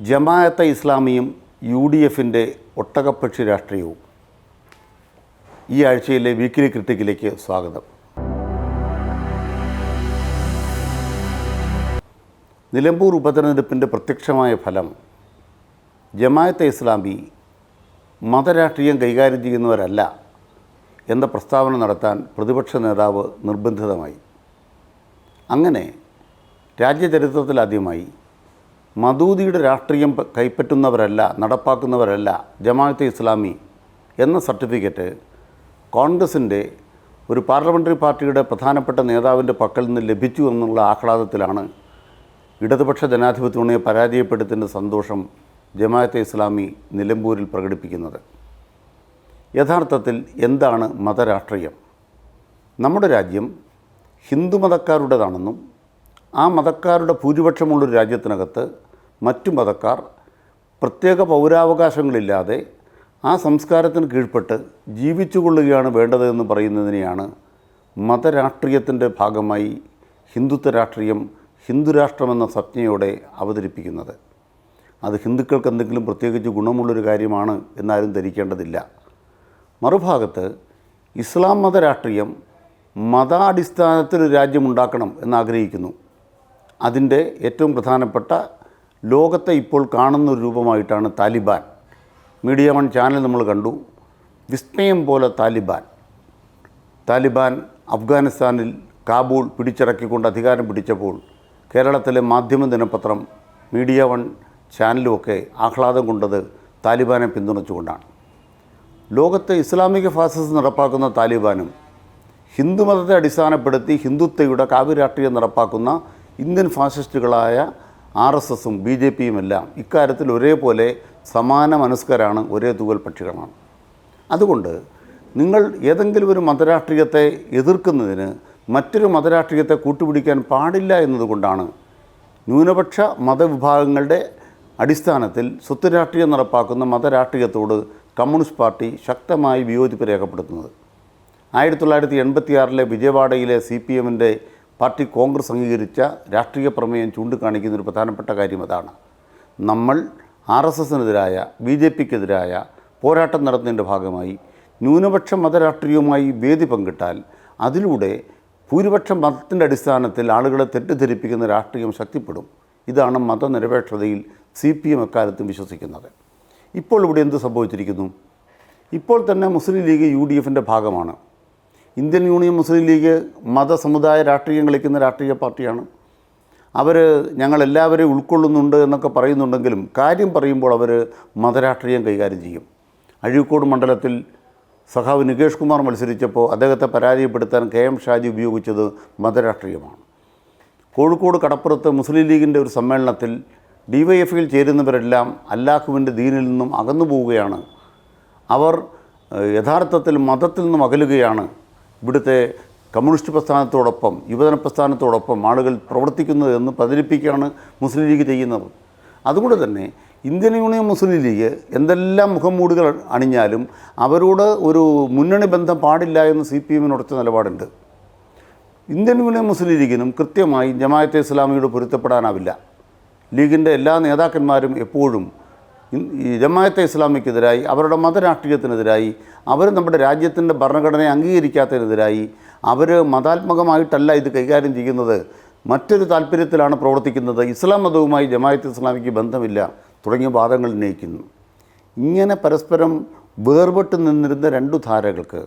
Jamaat-e ഇസ്ലാമിയും U D എഫിന്റെ ഒട്ടകപ്പക്ഷി രാഷ്ട്രീയവും. ഈ ആഴ്ചയിലെ വീക്കിലി ക്രിട്ടിക്കിലേക്ക് സ്വാഗതം. നിലമ്പൂർ ഉപതെരഞ്ഞെടുപ്പിന്റെ പ്രത്യക്ഷമായ ഫലം ജമാഅത്തെ ഇസ്ലാമി മതരാഷ്ട്രീയം കൈകാര്യം ചെയ്യുന്നവരല്ല എന്ന പ്രസ്താവന നടത്താൻ പ്രതിപക്ഷ നേതാവ് നിർബന്ധിതമായി. അങ്ങനെ രാജ്യചരിത്രത്തിലാദ്യമായി മദൂദിയുടെ രാഷ്ട്രീയം കൈപ്പറ്റുന്നവരല്ല നടപ്പാക്കുന്നവരല്ല ജമാഅത്തെ ഇസ്ലാമി എന്ന സർട്ടിഫിക്കറ്റ് കോൺഗ്രസിന്റെ ഒരു പാർലമെന്ററി പാർട്ടിയുടെ പ്രധാനപ്പെട്ട നേതാവിന്റെ പക്കൽ നിന്ന് ലഭിച്ചു എന്നുള്ള ആഹ്ലാദത്തിലാണ് ഇടതുപക്ഷ ജനാധിപത്യ മുന്നണിയെ പരാജയപ്പെടുത്തുന്ന സന്തോഷം ജമാഅത്തെ ഇസ്ലാമി നിലമ്പൂരിൽ പ്രകടിപ്പിക്കുന്നത്. യഥാർത്ഥത്തിൽ എന്താണ് മതരാഷ്ട്രീയം? നമ്മുടെ രാജ്യം ഹിന്ദു മതക്കാരുടേതാണെന്നും ആ മതക്കാരുടെ ഭൂരിപക്ഷമുള്ളൊരു രാജ്യത്തിനകത്ത് മറ്റു മതക്കാർ പ്രത്യേക പൗരാവകാശങ്ങളില്ലാതെ ആ സംസ്കാരത്തിന് കീഴ്പ്പെട്ട് ജീവിച്ചുകൊള്ളുകയാണ് വേണ്ടതെന്ന് പറയുന്നതിനെയാണ് മതരാഷ്ട്രീയത്തിന്റെ ഭാഗമായി ഹിന്ദുത്വ രാഷ്ട്രീയം ഹിന്ദുരാഷ്ട്രമെന്ന സംജ്ഞയോടെ അവതരിപ്പിക്കുന്നത്. അത് ഹിന്ദുക്കൾക്ക് എന്തെങ്കിലും പ്രത്യേകിച്ച് ഗുണമുള്ളൊരു കാര്യമാണ് എന്നാരും ധരിക്കേണ്ടതില്ല. മറുഭാഗത്ത് ഇസ്ലാം മത രാഷ്ട്രീയം മതാടിസ്ഥാനത്തിൽ രാജ്യമുണ്ടാക്കണം എന്നാഗ്രഹിക്കുന്നു. അതിന്റെ ഏറ്റവും പ്രധാനപ്പെട്ട ലോകത്തെ ഇപ്പോൾ കാണുന്ന ഒരു രൂപമായിട്ടാണ് താലിബാൻ. മീഡിയ വൺ ചാനൽ നമ്മൾ കണ്ടു. വിസ്മയം പോലെ താലിബാൻ. താലിബാൻ അഫ്ഗാനിസ്ഥാനിൽ കാബൂൾ പിടിച്ചടക്കിക്കൊണ്ട് അധികാരം പിടിച്ചപ്പോൾ കേരളത്തിലെ മാധ്യമ ദിനപത്രം മീഡിയ വൺ ചാനലുമൊക്കെ ആഹ്ലാദം കൊണ്ടത് താലിബാനെ പിന്തുണച്ചുകൊണ്ടാണ്. ലോകത്തെ ഇസ്ലാമിക ഫാസിസം നടപ്പാക്കുന്ന താലിബാനും ഹിന്ദുമതത്തെ അടിസ്ഥാനപ്പെടുത്തി ഹിന്ദുത്വയുടെ കാവ്യരാഷ്ട്രീയം നടപ്പാക്കുന്ന ഇന്ത്യൻ ഫാസിസ്റ്റുകളായ ആർ എസ് എസും ബി ജെ പിയും എല്ലാം ഇക്കാര്യത്തിൽ ഒരേപോലെ സമാന മനസ്കരാണ് ഒരേ തൂവൽ പക്ഷികളാണ്. അതുകൊണ്ട് നിങ്ങൾ ഏതെങ്കിലും ഒരു മതരാഷ്ട്രീയത്തെ എതിർക്കുന്നതിന് മറ്റൊരു മതരാഷ്ട്രീയത്തെ കൂട്ടുപിടിക്കാൻ പാടില്ല എന്നതുകൊണ്ടാണ് ന്യൂനപക്ഷ മതവിഭാഗങ്ങളുടെ അടിസ്ഥാനത്തിൽ സ്വത്ത് രാഷ്ട്രീയം നടപ്പാക്കുന്ന മതരാഷ്ട്രീയത്തോട് കമ്മ്യൂണിസ്റ്റ് പാർട്ടി ശക്തമായി വിയോജിപ്പ് രേഖപ്പെടുത്തുന്നത്. ആയിരത്തി തൊള്ളായിരത്തി എൺപത്തിയാറിലെ വിജയവാഡയിലെ സി പി എമ്മിന്റെ പാർട്ടി കോൺഗ്രസ് അംഗീകരിച്ച രാഷ്ട്രീയ പ്രമേയം ചൂണ്ടിക്കാണിക്കുന്ന ഒരു പ്രധാനപ്പെട്ട കാര്യം അതാണ്. നമ്മൾ ആർ എസ് എസിനെതിരായ ബി ജെ പിക്കെതിരായ പോരാട്ടം നടത്തുന്നതിന്റെ ഭാഗമായി ന്യൂനപക്ഷ മതരാഷ്ട്രീയവുമായി വേദി പങ്കിട്ടാൽ അതിലൂടെ ഭൂരിപക്ഷ മതത്തിന്റെ അടിസ്ഥാനത്തിൽ ആളുകളെ തെറ്റിദ്ധരിപ്പിക്കുന്ന രാഷ്ട്രീയം ശക്തിപ്പെടും. ഇതാണ് മതനിരപേക്ഷതയിൽ സി പി എം എക്കാലത്തും വിശ്വസിക്കുന്നത്. ഇപ്പോൾ ഇവിടെ എന്ത് സംഭവിച്ചിരിക്കുന്നു? ഇപ്പോൾ തന്നെ മുസ്ലിം ലീഗ് യു ഡി എഫിന്റെ ഭാഗമാണ്. ഇന്ത്യൻ യൂണിയൻ മുസ്ലിം ലീഗ് മതസമുദായ രാഷ്ട്രീയം കളിക്കുന്ന രാഷ്ട്രീയ പാർട്ടിയാണ്. അവർ ഞങ്ങളെല്ലാവരെയും ഉൾക്കൊള്ളുന്നുണ്ട് എന്നൊക്കെ പറയുന്നുണ്ടെങ്കിലും കാര്യം പറയുമ്പോൾ അവർ മതരാഷ്ട്രീയം കൈകാര്യം ചെയ്യും. അഴീക്കോട് മണ്ഡലത്തിൽ സഖാവ് നികേഷ് കുമാർ മത്സരിച്ചപ്പോൾ അദ്ദേഹത്തെ പരാജയപ്പെടുത്താൻ കെ എം ഷാജി ഉപയോഗിച്ചത് മതരാഷ്ട്രീയമാണ്. കോഴിക്കോട് കടപ്പുറത്ത് മുസ്ലിം ലീഗിന്റെ ഒരു സമ്മേളനത്തിൽ ഡിവൈഎഫ്ഐയിൽ ചേരുന്നവരെല്ലാം അല്ലാഹുവിന്റെ ദീനിൽ നിന്നും അകന്നു പോവുകയാണ്. അവർ യഥാർത്ഥത്തിൽ മതത്തിൽ നിന്നും അകലുകയാണ്. ഇവിടുത്തെ കമ്മ്യൂണിസ്റ്റ് പ്രസ്ഥാനത്തോടൊപ്പം യുവജന പ്രസ്ഥാനത്തോടൊപ്പം ആളുകൾ പ്രവർത്തിക്കുന്നത് എന്ന് പ്രചരിപ്പിക്കുകയാണ് മുസ്ലിം ലീഗ് ചെയ്യുന്നത്. അതുകൊണ്ട് തന്നെ ഇന്ത്യൻ യൂണിയൻ മുസ്ലിം ലീഗ് എന്തെല്ലാം മുഖംമൂടികൾ അണിഞ്ഞാലും അവരോട് ഒരു മുന്നണി ബന്ധം പാടില്ല എന്ന് സി പി എമ്മിന് ഉറച്ച നിലപാടുണ്ട്. ഇന്ത്യൻ യൂണിയൻ മുസ്ലിം ലീഗിനും കൃത്യമായി ജമായത്തെ ഇസ്ലാമിയോട് പൊരുത്തപ്പെടാനാവില്ല. ലീഗിന്റെ എല്ലാ നേതാക്കന്മാരും എപ്പോഴും ഈ ജമാഅത്തെ ഇസ്ലാമിക്കെതിരായി അവരുടെ മതരാഷ്ട്രീയത്തിനെതിരായി അവർ നമ്മുടെ രാജ്യത്തിന്റെ ഭരണഘടനയെ അംഗീകരിക്കാത്തതിനെതിരായി അവർ മതാത്മകമായിട്ടല്ല ഇത് കൈകാര്യം ചെയ്യുന്നത്. മറ്റൊരു താല്പര്യത്തിലാണ് പ്രവർത്തിക്കുന്നത്. ഇസ്ലാം മതവുമായി ജമാഅത്ത് ഇസ്ലാമിക്ക് ബന്ധമില്ല. തുടങ്ങിയ വാദങ്ങൾ ഉന്നയിക്കുന്നു. ഇങ്ങനെ പരസ്പരം വേർപെട്ട് നിന്നിരുന്ന രണ്ടു ധാരകൾക്ക്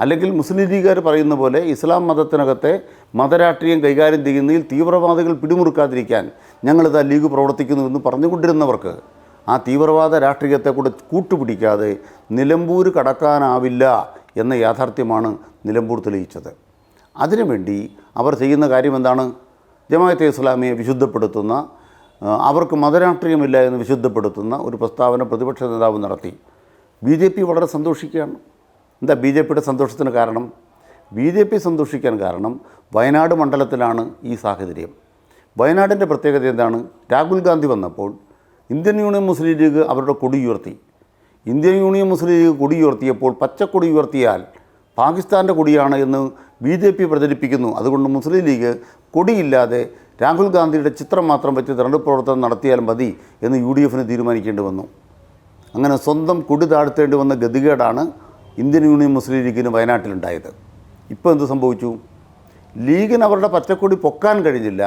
അല്ലെങ്കിൽ മുസ്ലിം ലീഗുകാർ പറയുന്ന പോലെ ഇസ്ലാം മതത്തിനകത്തെ മതരാഷ്ട്രീയം കൈകാര്യം ചെയ്യുന്നതിൽ തീവ്രവാദികൾ പിടിമുറുക്കാതിരിക്കാൻ ഞങ്ങളിതാ ലീഗ് പ്രവർത്തിക്കുന്നു എന്ന് പറഞ്ഞുകൊണ്ടിരുന്നവർക്ക് ആ തീവ്രവാദ രാഷ്ട്രീയത്തെ കൂടെ കൂട്ടുപിടിക്കാതെ നിലമ്പൂർ കടക്കാനാവില്ല എന്ന യാഥാർത്ഥ്യമാണ് നിലമ്പൂർ തെളിയിച്ചത്. അതിനുവേണ്ടി അവർ ചെയ്യുന്ന കാര്യം എന്താണ്? ജമാഅത്തെ ഇസ്ലാമിയെ വിശുദ്ധപ്പെടുത്തുന്ന അവർക്ക് മതരാഷ്ട്രീയമില്ല എന്ന് വിശുദ്ധപ്പെടുത്തുന്ന ഒരു പ്രസ്താവന പ്രതിപക്ഷ നേതാവ് നടത്തി. ബി ജെ പി വളരെ സന്തോഷിക്കുകയാണ്. എന്താ ബി ജെ പിയുടെ സന്തോഷത്തിന് കാരണം? ബി ജെ പി സന്തോഷിക്കാൻ കാരണം വയനാട് മണ്ഡലത്തിലാണ് ഈ സാഹചര്യം. വയനാടിന്റെ പ്രത്യേകത എന്താണ്? രാഹുൽ ഗാന്ധി വന്നപ്പോൾ ഇന്ത്യൻ യൂണിയൻ മുസ്ലിം ലീഗ് അവരുടെ കൊടി ഉയർത്തി. ഇന്ത്യൻ യൂണിയൻ മുസ്ലിം ലീഗ് കൊടി ഉയർത്തിയപ്പോൾ പച്ചക്കൊടി ഉയർത്തിയാൽ പാകിസ്ഥാന്റെ കൊടിയാണ് എന്ന് ബി ജെ പി പ്രചരിപ്പിക്കുന്നു. അതുകൊണ്ട് മുസ്ലിം ലീഗ് കൊടിയില്ലാതെ രാഹുൽ ഗാന്ധിയുടെ ചിത്രം മാത്രം വെച്ച് തെരഞ്ഞെടുപ്പ് പ്രവർത്തനം നടത്തിയാൽ മതി എന്ന് യു ഡി എഫിന് തീരുമാനിക്കേണ്ടി വന്നു. അങ്ങനെ സ്വന്തം കൊടി താഴ്ത്തേണ്ടി വന്ന ഗതികേടാണ് ഇന്ത്യൻ യൂണിയൻ മുസ്ലിം ലീഗിന് വയനാട്ടിലുണ്ടായത്. ഇപ്പോൾ എന്ത് സംഭവിച്ചു? ലീഗിന് അവരുടെ പച്ചക്കൊടി പൊക്കാൻ കഴിഞ്ഞില്ല.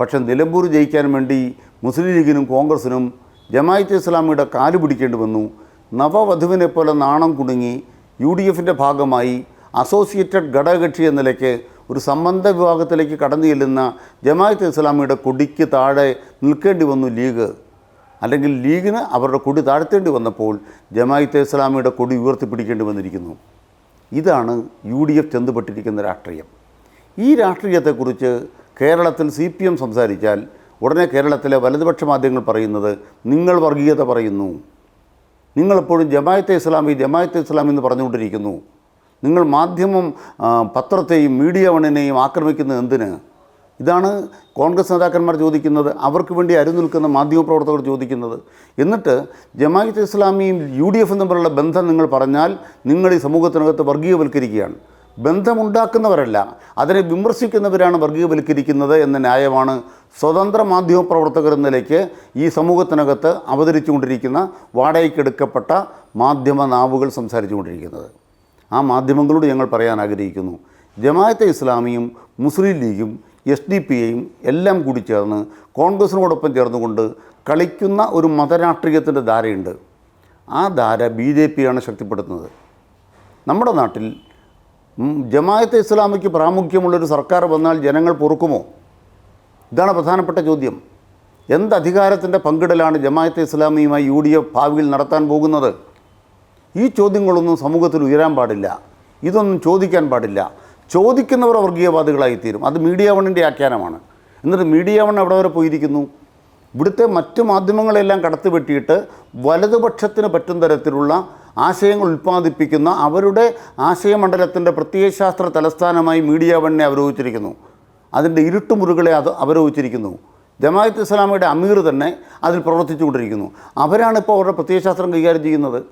പക്ഷെ നിലമ്പൂർ ജയിക്കാൻ വേണ്ടി മുസ്ലിം ലീഗിനും കോൺഗ്രസിനും ജമായത്ത് ഇസ്ലാമിയുടെ കാൽ പിടിക്കേണ്ടി വന്നു. നവവധുവിനെ പോലെ നാണം കുടുങ്ങി യു ഡി എഫിന്റെ ഭാഗമായി അസോസിയേറ്റഡ് ഘടകകക്ഷി എന്ന നിലയ്ക്ക് ഒരു സംബന്ധ വിഭാഗത്തിലേക്ക് കടന്നു ചെല്ലുന്ന ജമായത്ത് ഇസ്ലാമിയുടെ കൊടിക്ക് താഴെ നിൽക്കേണ്ടി വന്നു ലീഗ്. അല്ലെങ്കിൽ ലീഗിന് അവരുടെ കൊടി താഴ്ത്തേണ്ടി വന്നപ്പോൾ ജമായത്ത് ഇസ്ലാമിയുടെ കൊടി ഉയർത്തിപ്പിടിക്കേണ്ടി വന്നിരിക്കുന്നു. ഇതാണ് യു ഡി എഫ് ചെന്നുപെട്ടിരിക്കുന്ന രാഷ്ട്രീയം. ഈ രാഷ്ട്രീയത്തെക്കുറിച്ച് കേരളത്തിൽ സി പി എം സംസാരിച്ചാൽ ഉടനെ കേരളത്തിലെ വലതുപക്ഷ മാധ്യമങ്ങൾ പറയുന്നത് നിങ്ങൾ വർഗീയത പറയുന്നു. നിങ്ങളെപ്പോഴും ജമായത്തെ ഇസ്ലാമി ജമായത്തെ ഇസ്ലാമി എന്ന് പറഞ്ഞുകൊണ്ടിരിക്കുന്നു. നിങ്ങൾ മാധ്യമം പത്രത്തെയും മീഡിയ വണ്ണിനെയും ആക്രമിക്കുന്നത് എന്തിന്? ഇതാണ് കോൺഗ്രസ് നേതാക്കന്മാർ ചോദിക്കുന്നത് അവർക്ക് വേണ്ടി അരുനിൽക്കുന്ന മാധ്യമപ്രവർത്തകർ ചോദിക്കുന്നത്. എന്നിട്ട് ജമായത്ത് ഇസ്ലാമിയും യു ഡി എഫും തമ്മിലുള്ള ബന്ധം നിങ്ങൾ പറഞ്ഞാൽ നിങ്ങൾ ഈ സമൂഹത്തിനകത്ത് വർഗീയവൽക്കരിക്കുകയാണ്. ബന്ധമുണ്ടാക്കുന്നവരല്ല. അതിനെ വിമർശിക്കുന്നവരാണ് വർഗീയവൽക്കരിക്കുന്നത് എന്ന ന്യായമാണ് സ്വതന്ത്ര മാധ്യമ പ്രവർത്തകർ നിലയ്ക്ക് ഈ സമൂഹത്തിനകത്ത് അവതരിച്ചുകൊണ്ടിരിക്കുന്ന വാടകയ്ക്കെടുക്കപ്പെട്ട മാധ്യമ നാവുകൾ സംസാരിച്ചുകൊണ്ടിരിക്കുന്നത്. ആ മാധ്യമങ്ങളോട് ഞങ്ങൾ പറയാൻ ആഗ്രഹിക്കുന്നു. ജമാഅത്തെ ഇസ്ലാമിയും മുസ്ലിം ലീഗും എസ് ഡി പി ഐയും എല്ലാം കൂടി ചേർന്ന് കോൺഗ്രസിനോടൊപ്പം ചേർന്നുകൊണ്ട് കളിക്കുന്ന ഒരു മതരാഷ്ട്രീയത്തിന്റെ ധാരയുണ്ട്. ആ ധാര ബി ജെ പിയാണ് ശക്തിപ്പെടുത്തുന്നത്. നമ്മുടെ നാട്ടിൽ ജമാഅത്തെ ഇസ്ലാമിക്ക് പ്രാമുഖ്യമുള്ളൊരു സർക്കാർ വന്നാൽ ജനങ്ങൾ പൊറുക്കുമോ? ഇതാണ് പ്രധാനപ്പെട്ട ചോദ്യം. എന്ത് അധികാരത്തിന്റെ പങ്കിടലാണ് ജമാഅത്തെ ഇസ്ലാമിയുമായി യു ഡി എഫ് ഭാവിയിൽ നടത്താൻ പോകുന്നത്? ഈ ചോദ്യങ്ങളൊന്നും സമൂഹത്തിൽ ഉയരാൻ പാടില്ല. ഇതൊന്നും ചോദിക്കാൻ പാടില്ല. ചോദിക്കുന്നവർ വർഗീയവാദികളായിത്തീരും. അത് മീഡിയ വണ്ണിന്റെ ആഖ്യാനമാണ്. എന്നിട്ട് മീഡിയ വൺ എവിടെ വരെ പോയിരിക്കുന്നു. ഇവിടുത്തെ മറ്റു മാധ്യമങ്ങളെല്ലാം കടത്തിവെട്ടിയിട്ട് വലതുപക്ഷത്തിന് പറ്റും തരത്തിലുള്ള ആശയങ്ങൾ ഉൽപ്പാദിപ്പിക്കുന്ന അവരുടെ ആശയമണ്ഡലത്തിന്റെ പ്രത്യയശാസ്ത്ര തലസ്ഥാനമായി മീഡിയ വണ്ണെ അവരോഹിച്ചിരിക്കുന്നു. അതിന്റെ ഇരുട്ടുമുറികളെ അത് അവരോഹിച്ചിരിക്കുന്നു. ജമാഅത്ത് ഇസ്ലാമിയുടെ അമീർ തന്നെ അതിൽ പ്രവർത്തിച്ചുകൊണ്ടിരിക്കുന്നു. അവരാണ് ഇപ്പോൾ അവരുടെ പ്രത്യയശാസ്ത്രം കൈകാര്യം ചെയ്യുന്നത്.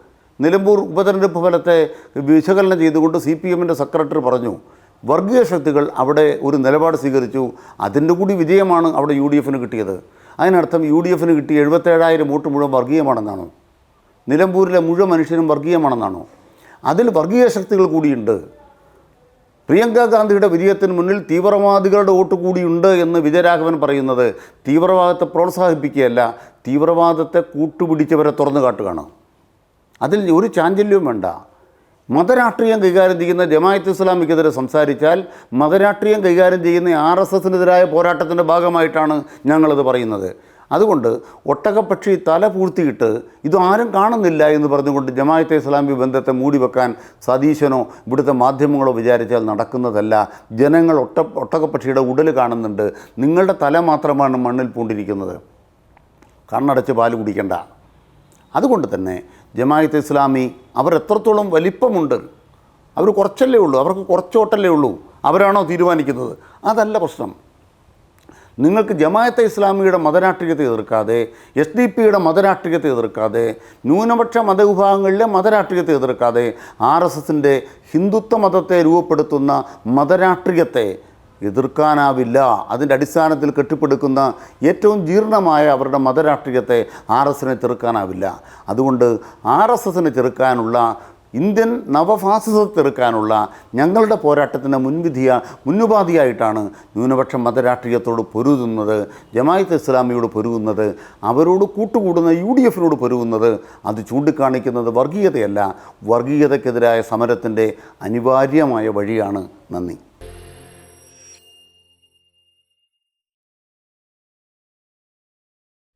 നിലമ്പൂർ ഉപതെരഞ്ഞെടുപ്പ് ഫലത്തെ വിശകലനം ചെയ്തുകൊണ്ട് സി പി എമ്മിന്റെ സെക്രട്ടറി പറഞ്ഞു വർഗീയ ശക്തികൾ അവിടെ ഒരു നിലപാട് സ്വീകരിച്ചു. അതിന്റെ കൂടി വിജയമാണ് അവിടെ യു ഡി എഫിന് കിട്ടിയത്. അതിനർത്ഥം യു ഡി എഫിന് കിട്ടിയ എഴുപത്തേഴായിരം വോട്ട് മുഴുവൻ വർഗീയമാണെന്നാണോ. നിലമ്പൂരിലെ മുഴുവൻ മനുഷ്യരും വർഗീയമാണെന്നാണോ? അതിൽ വർഗീയ ശക്തികൾ കൂടിയുണ്ട്. പ്രിയങ്ക ഗാന്ധിയുടെ വിജയത്തിന് മുന്നിൽ തീവ്രവാദികളുടെ വോട്ട് കൂടിയുണ്ട് എന്ന് വിജയരാഘവൻ പറയുന്നത് തീവ്രവാദത്തെ പ്രോത്സാഹിപ്പിക്കുകയല്ല തീവ്രവാദത്തെ കൂട്ടുപിടിച്ചവരെ തുറന്നു കാട്ടുകയാണ്. അതിൽ ഒരു ചാഞ്ചല്യവും വേണ്ട. മതരാഷ്ട്രീയം കൈകാര്യം ചെയ്യുന്ന ജമായത്ത് ഇസ്ലാമിക്കെതിരെ സംസാരിച്ചാൽ മതരാഷ്ട്രീയം കൈകാര്യം ചെയ്യുന്ന ആർ എസ് എസിനെതിരായ പോരാട്ടത്തിന്റെ ഭാഗമായിട്ടാണ് ഞങ്ങളത് പറയുന്നത്. അതുകൊണ്ട് ഒട്ടകപ്പക്ഷി തല പൂഴ്ത്തിയിട്ട് ഇതാരും കാണുന്നില്ല എന്ന് പറഞ്ഞുകൊണ്ട് ജമായത്തെ ഇസ്ലാമി ബന്ധത്തെ മൂടി വെക്കാൻ സതീശനോ ഇവിടുത്തെ മാധ്യമങ്ങളോ വിചാരിച്ചാൽ നടക്കുന്നതല്ല. ജനങ്ങൾ ഒട്ട ഒട്ടകപ്പക്ഷിയുടെ ഉടൽ കാണുന്നുണ്ട്. നിങ്ങളുടെ തല മാത്രമാണ് മണ്ണിൽ പൂണ്ടിരിക്കുന്നത്. കണ്ണടച്ച് പാൽ കുടിക്കണ്ട. അതുകൊണ്ട് തന്നെ ജമായത്ത് ഇസ്ലാമി അവർ എത്രത്തോളം വലിപ്പമുണ്ട്. അവർ കുറച്ചല്ലേ ഉള്ളൂ. അവർക്ക് കുറച്ചോട്ടല്ലേ ഉള്ളൂ. അവരാണോ തീരുമാനിക്കുന്നത്? അതല്ല പ്രശ്നം. നിങ്ങൾക്ക് ജമായത്തെ ഇസ്ലാമിയുടെ മതരാഷ്ട്രീയത്തെ എതിർക്കാതെ എസ് ഡി പിയുടെ മതരാഷ്ട്രീയത്തെ എതിർക്കാതെ ന്യൂനപക്ഷ മതവിഭാഗങ്ങളിലെ മതരാഷ്ട്രീയത്തെ എതിർക്കാതെ ആർ എസ് എസിന്റെ ഹിന്ദുത്വ മതത്തെ രൂപപ്പെടുത്തുന്ന മതരാഷ്ട്രീയത്തെ എതിർക്കാനാവില്ല. അതിന്റെ അടിസ്ഥാനത്തിൽ കെട്ടിപ്പടുക്കുന്ന ഏറ്റവും ജീർണമായ അവരുടെ മതരാഷ്ട്രീയത്തെ ആർ എസിനെ ചെറുക്കാനാവില്ല. അതുകൊണ്ട് ആർ എസ് എസിനെ ചെറുക്കാനുള്ള ഇന്ത്യൻ ചെറുക്കാനുള്ള ഞങ്ങളുടെ പോരാട്ടത്തിന്റെ മുൻവിധിയ മുന്നുപാധിയായിട്ടാണ് ന്യൂനപക്ഷ മതരാഷ്ട്രീയത്തോട് പൊരുതുന്നത് ജമായത്ത് ഇസ്ലാമിയോട് പൊരുകുന്നത് അവരോട് കൂട്ടുകൂടുന്ന യു ഡി എഫിനോട് പൊരുകുന്നത് അത് ചൂണ്ടിക്കാണിക്കുന്നത് വർഗീയതയല്ല. വർഗീയതയ്ക്കെതിരായ സമരത്തിന്റെ അനിവാര്യമായ വഴിയാണ്. നന്ദി.